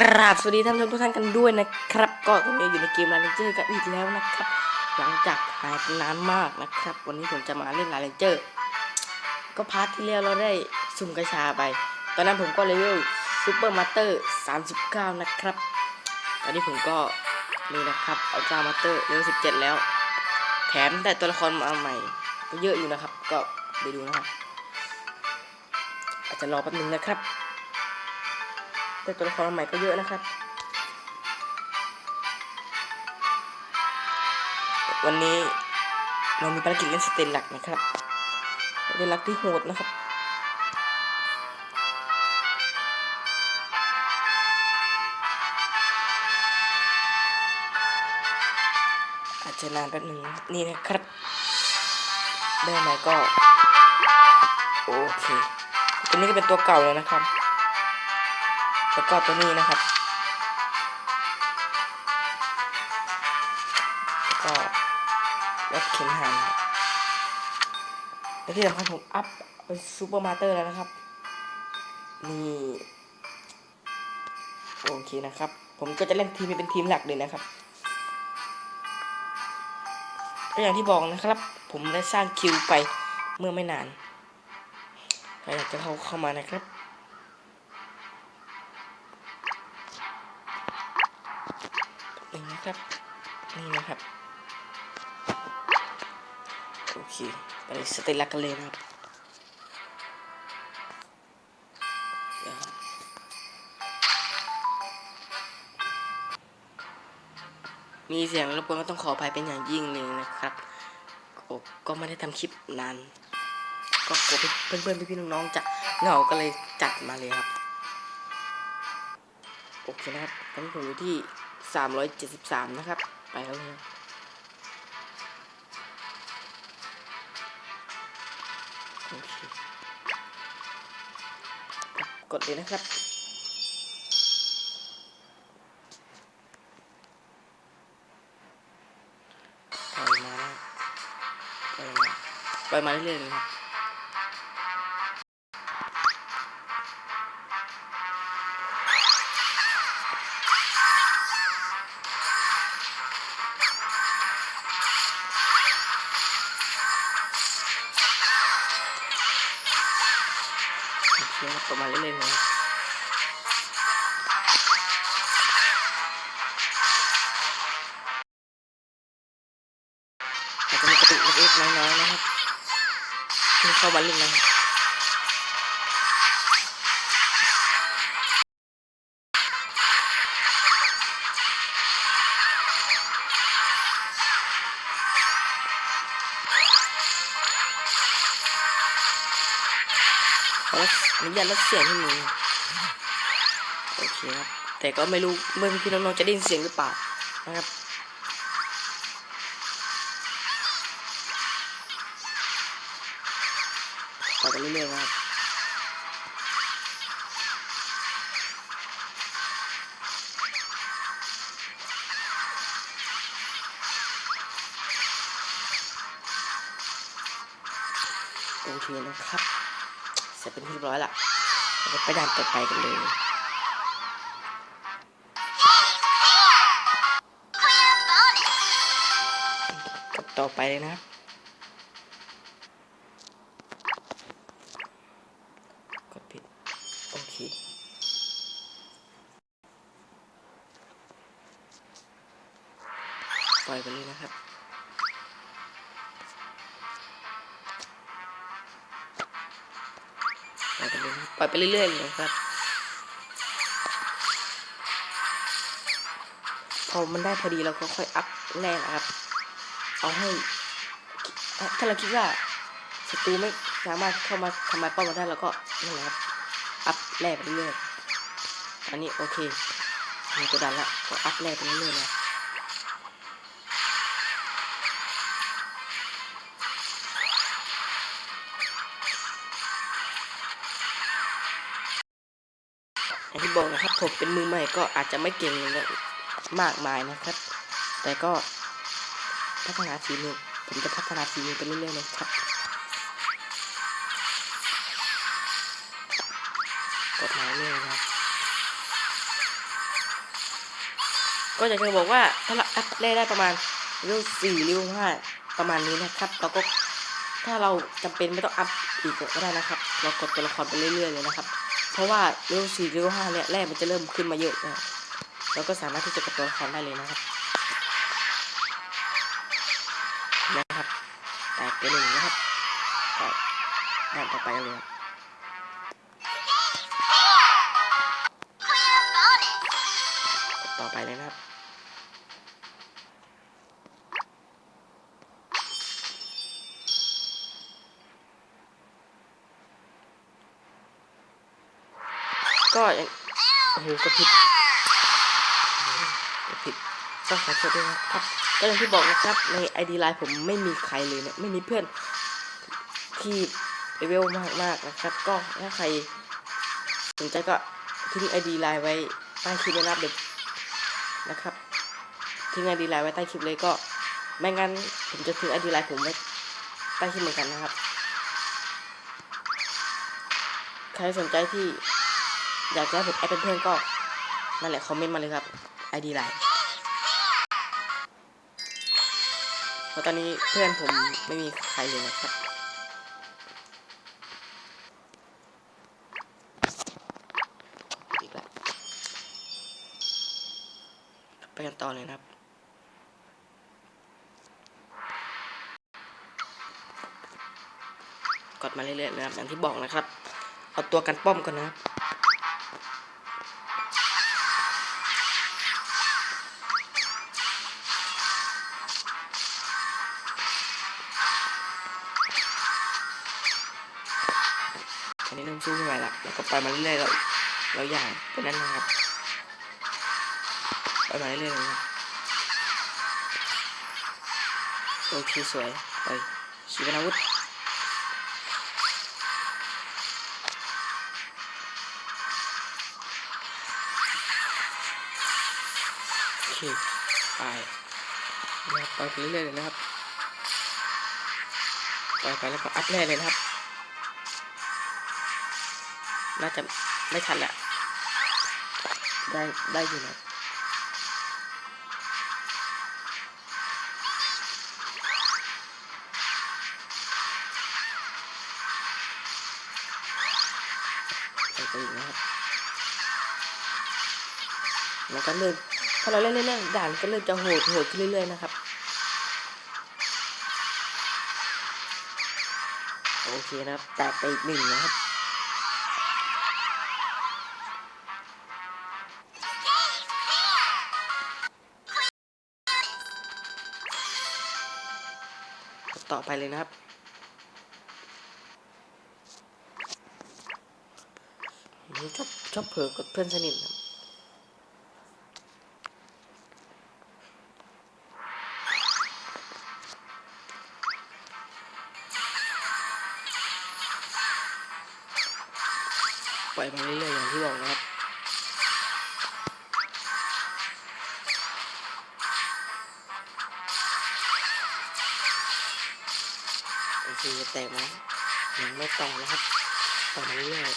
กราบสวัสดีท่านผู้ชมทุกท่านกันด้วยนะครับ ก็ตอนนี้อยู่ในเกมลาเลนเจอร์กันอีกแล้วนะครับ หลังจากหายไปนานมากนะครับ วันนี้ผมจะมาเล่นลาเลนเจอร์ก็พาร์ทที่แล้วเราได้สุ่มกระชาไป ตอนนั้นผมก็เลเวลซูเปอร์มาสเตอร์39 นะครับ ตอนนี้ผมก็นี่นะครับเอัลตร้ามาสเตอร์เลเวล17 แล้ว แถมได้ตัวละครมาใหม่ ก็เยอะอยู่นะครับ ก็ไปดูนะครับอาจจะรอแป๊บนึงนะครับ แต่ตัวละครใหม่ก็เยอะนะครับ วันนี้เรามีภารกิจเล่นสเตนหลักนะครับสเตนหลักที่โหดนะครับอาจจะนานแป๊บหนึ่งนี่นะครับได้ไหมก็ โอเคตัวนี้ก็เป็นตัวเก่าเลยนะครับ แล้วก็ตัวนี้นะครับ แล้วก็รถเข็นหันครับและที่สำคัญผมอัพเป็นซูเปอร์มาเตอร์แล้วนะครับ นี่โอเคนะครับ ผมก็จะเล่นทีมเป็นทีมหลักเลยนะครับก็อย่างที่บอกนะครับ ผมได้สร้างคิวไปเมื่อไม่นานใครอยากจะเข้าเข้ามานะครับ นี่นะครับ นี่นะครับ โอเค ไปสเตลลักกันเลยนะครับเดี๋ยวมีเสียงรบกวนก็ต้องขออภัยเป็นอย่างยิ่งเลยนะครับก็ก็ไม่ได้ทำคลิปนานก็กลัวเพื่อนเพื่อนๆพี่ๆน้องๆจะเหงาก็เลยจัดมาเลยครับ โอเคนะครับตอนนี้ผมอยู่ที่ 373นะครับ ไปแล้วเลยครับโอเคกดเลยนะครับปมาแล้วปมาปล่อยมาเรื่อยๆเลยครับโอเครับปมาณเล่นะครับอาจจะมีกระตุกเล็กๆน้อยๆนะครับ ที่เข้ามาเล่นนะค รับขอนุญาตลดเสียงที่มือโอเคครับ แต่ก็ไม่รู้เมื่อพี่น้องๆจะได้ยินเสียงหรือเปล่านะครับต่อไปเรื่อยๆครับโอเคนะครับ เสร็จเป็นที่เรียบร้อยละเราไปด่านต่อไปกันเลยกับต่อไปเลยนะกดผิดโอเคปล่อยไปเลยนะครับ ปล่อยไปเรื่อยๆเลยครับพอมันได้พอดีเราก็ค่อยอัพแน่นะครับ เอาให้ ถ้าเราคิดว่าศัตรูไม่สามารถเข้ามาทำลายเป้าเราได้เราก็นั่นแหละครับ อัพแร่ไปเรื่อยๆอันนี้โอเคมีตัวดันละก็อัพแร่ไปเรื่อยๆนะ อย่างที่บอกนะครับ ผมเป็นมือใหม่ก็อาจจะไม่เก่งมากมายนะครับ แต่ก็พัฒนาฝีมือผมจะพัฒนาฝีมือไปเรื่อยๆเลยครับกดมายเรื่ยนะครับ ก็อยากจะบอกว่าถ้าเราอัพได้ได้ประมาณเลเวลสี่เลเวลห้าประมาณนี้นะครับเราก็ถ้าเราจำเป็นไม่ต้องอัพอีกก็ได้นะครับ เรากดตัวละครไปเรื่อยๆเลยนะครับ ราะว่าเลเวลสี่เลเวลห้าเนี่ยแรกมันจะเริ่มขึ้นมาเยอะนะครับเราก็สามารถที่จะกดตัวละครได้เลยนะครับนะครับแตกไปหนึ่งนะครับก็ด้านต่อไปเลยครับต่อไปเลยนะครับ ก็ยังโอ้โหกระพริบกระพริบต้องขอโทษด้วยนะครับก็อย่างที่บอกนะครับใน ID Line ผมไม่มีใครเลยเนี่ยไม่มีเพื่อนที่เลเวลมากมากๆนะครับ ก็ถ้าใครสนใจก็ทิ้ง ID Line ไว้ใต้คลิปนะครับเดี๋ยวนะครับทิ้ง ID Line ไว้ใต้คลิปเลยก็ไม่งั้นผมจะทิ้ง ID Line ผมไว้ใต้คลิปเหมือนกันนะครับ ใครสนใจที่ อยากจะให้ผมแอดเป็นเพื่อนก็นั่นแหละคอมเมนต์มาเลยครับ ID ไลน์เพราะตอนนี้เพื่อนผมไม่มีใครเลยนะครับอีกแล้วไปกันต่อเลยนะครับกดมาเรื่อยๆนะครับอย่างที่บอกนะครับ เอาตัวกันป้อมก่อนนะครับ ไปมาเรื่อยๆเราเราอย่างเป็นนั้นนะครับไปมาเรื่อยๆนะครับโอเคสวยไปชีวนาวุธโอเคไปนะครับไปเรื่อยๆเลยนะครับไปไปแล้วก็อัพแน่เลยนะครับ น่าจะไม่ทันแหละได้ได้อยู่นะไปไปอีกนะครับมันก็เริ่มถ้าเราเล่นเล่นๆด่านก็เริ่มจะโหดโหดขึ้นเรื่อยๆนะครับโอเคนะครับแตกไปอีกหนึ่งนะครับ ต่อไปเลยนะครับชอบชอบเผลอกับเพื่อนสนิทครับ อเคแตกไหมยังไม่แตกนะครับต่อเรื่อย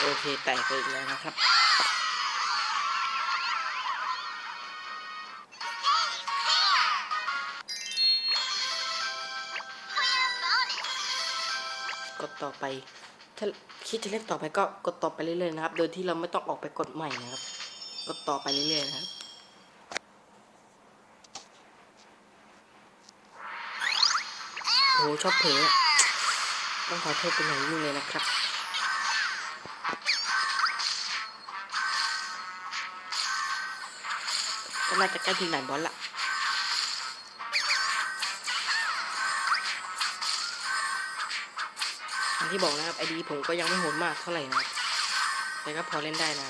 โอเคแตกไปอีกแล้วนะครับกดต่อไป ถ้าคิดจะเล่นต่อไปก็กดต่อไปเรื่อยๆนะครับ โดยที่เราไม่ต้องออกไปกดใหม่นะครับ กดต่อไปเรื่อยๆนะครับโอ้หชอบเผลอต้องขอโทษเป็นอย่างยิ่งเลยนะครับก็น่าจะใกล้ถึงด่านบอลละางที่บอกนะครับไอดีผมก็ยังไม่โหดมากเท่าไหร่นะแต่ก็พอเล่นได้นะ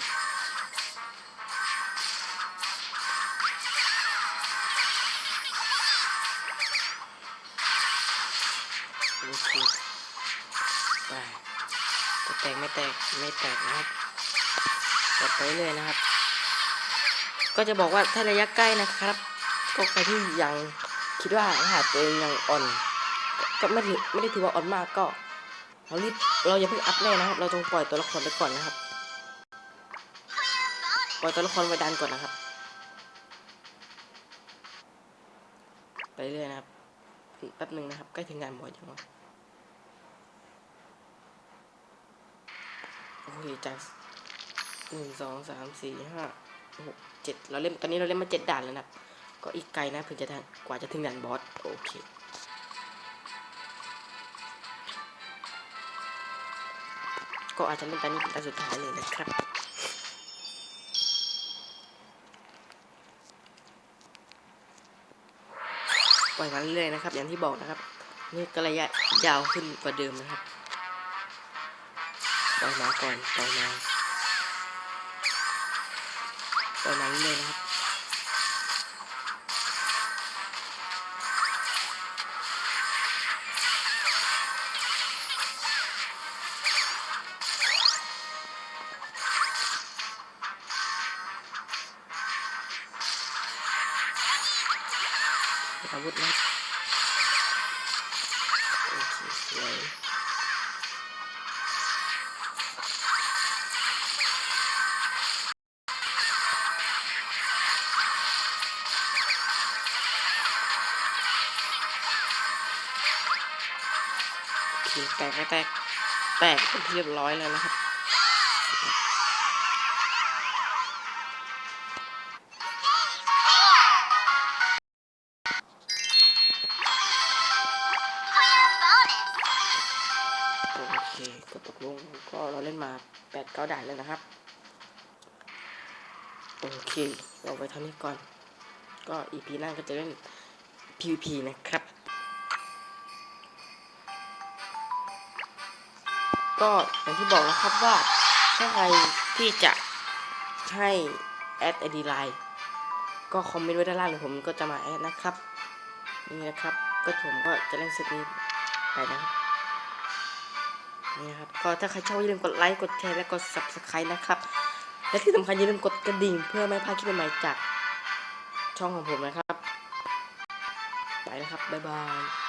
โอเคไปจะแตกไม่แตกไม่แตกนะครับกดไปเรื่อยนะครับ ก็จะบอกว่าถ้าระยะใกล้นะครับ ก็ใครที่ยังคิดว่ารหัสตัวเองยังอ่อน ก็ไม่ถือไม่ได้ถือว่าอ่อนมากก็ เรารีบเราอย่าเพิ่งอัพแน่นะครับ เราต้องปล่อยตัวละครไปก่อนนะครับ ปล่อยตัวละครไว้ดันก่อนนะครับ ไปเรื่อยนะครับแป๊บหนึ่งนะครับ ใกล้ถึงงานบอยจังวะโอเคจากหนึ่งสองสามสี่ห้าหกเจ็ดเราเล่นตอนนี้เราเล่นมาเจ็ดด่านแล้วนะครับก็อีกไกลนะเพื่อจะทันกว่าจะถึงด่านบอสโอเค ก็อาจจะเล่นตอนนี้เป็นตอนสุดท้ายเลยนะครับปล่อยมาเรื่อยๆนะครับ อย่างที่บอกนะครับ นี่ก็ระยะยาวขึ้นกว่าเดิมนะครับปล่อยมาก่อนปล่อยมาปล่อยมาเรื่อยๆนะครับ วุธนะโอเคสวยโอเคแตกก็แตก แตกเป็นที่เรียบร้อยแล้วนะครับ เราเล่นมาแปดเก้าด่านแล้วนะครับ โอเค เราไปเท่านี้ก่อน ก็อีพีหน้าก็จะเล่น PVP นะครับ ก็อย่างที่บอกนะครับว่าถ้าใครที่จะให้แอดไอดีไลน์ก็คอมเมนต์ไว้ด้านล่างเดี๋ยผมก็จะมาแอดนะครับ นี่นะครับ ก็ผมก็จะเล่นเซตนี้ไปนะครับ นี่ครับก็ถ้าใครชอบอย่าลืมกดไลค์กดแชร์และกด subscribe นะครับ และที่สำคัญอย่าลืมกดกระดิ่งเพื่อไม่พลาดคลิปใหม่ๆจากช่องของผมนะครับ ไปแล้วครับ บ๊ายบาย